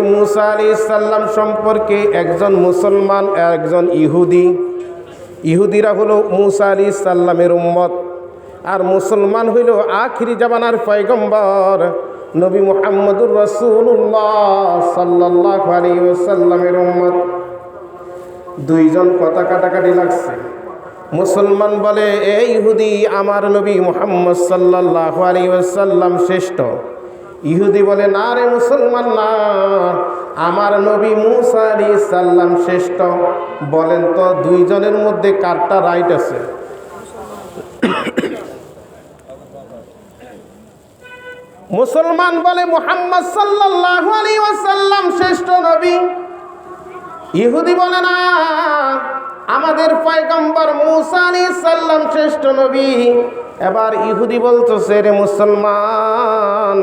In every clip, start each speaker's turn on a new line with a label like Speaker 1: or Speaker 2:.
Speaker 1: মুসা আলী সাল্লাম সম্পর্কে একজন মুসলমান, একজন ইহুদি। ইহুদিরা হলো মুসা আলী সাল্লামের উম্মত। আর মুসলমান হইল আখিরি জামানার পয়গম্বর, নবী মুহাম্মদুর রসুল্লাহ সাল্লাহ আলী সাল্লামের উম্মত। দুইজন কথা কাটাকাটি লাগছে। মুসলমান বলে এই ইহুদি, আমার নবী মোহাম্মদ সাল্লাহ আলী সাল্লাম শ্রেষ্ঠ। ইহুদি বলে, না রে মুসলমান, না। আমার নবী মুসা আলী সাল্লাম শ্রেষ্ঠ। বলেন তো, দুইজনের মধ্যে কারটা রাইট আছে? মুসলমান বলে, মুহাম্মদ সাল্লাল্লাহু আলাইহি ওয়াসাল্লাম শ্রেষ্ঠ নবী। ইহুদি বলে, না, আমাদের পয়গম্বর মুসা আলাইহিস সাল্লাম শ্রেষ্ঠ নবী। এবার ইহুদি বলতেছে, রে মুসলমান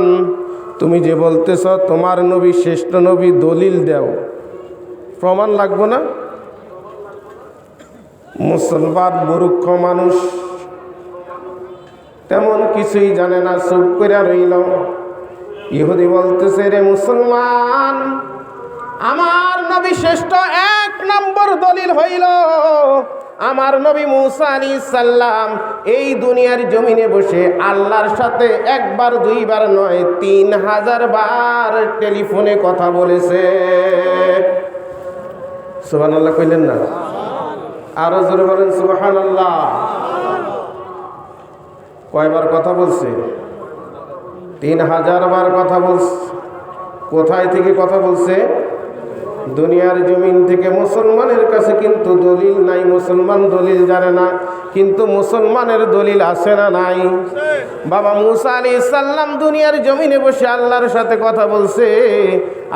Speaker 1: তুমি যে বলতেছ, তোমার নবী, শ্রেষ্ঠ নবী, দলিল দেও। প্রমাণ লাগবো না? মুসলমান মূর্খ মানুষ তেমন কিছুই জানে না, চুপ করে রইল। ইহুদি বলতেছে, রে মুসলমান, আমার নবী শ্রেষ্ঠ এক নম্বর দলিল হইল। আমার নবী মুসা আলী সাল্লাম এই দুনিয়ার জমিনে বসে আল্লাহর সাথে একবার, দুইবার নয়, তিন হাজার বার টেলিফোনে কথা বলেছে। সুবান আল্লাহ কইলেন না? আরও জোরে বলেন সুবাহান আল্লাহ কয়বার কথা বলছে? তিন হাজার বার কথা বলছে। কোথায় থেকে কথা বলছে? দুনিয়ার জমিন থেকে মুসলমানের কাছে কিন্তু দলিল নাই, মুসলমান দলিল জানে না, কিন্তু মুসলমানের দলিল আসে না নাই? বাবা মুসা আলী ইসাল্লাম দুনিয়ার জমিনে বসে আল্লাহর সাথে কথা বলছে,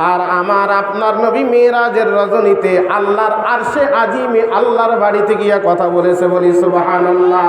Speaker 1: আর আমার আপনার নবী মেয়েরাজের রজনীতে আল্লাহর আর আরশে আজিমে আল্লাহর বাড়িতে গিয়া কথা বলেছে বলি সুবাহ আল্লাহ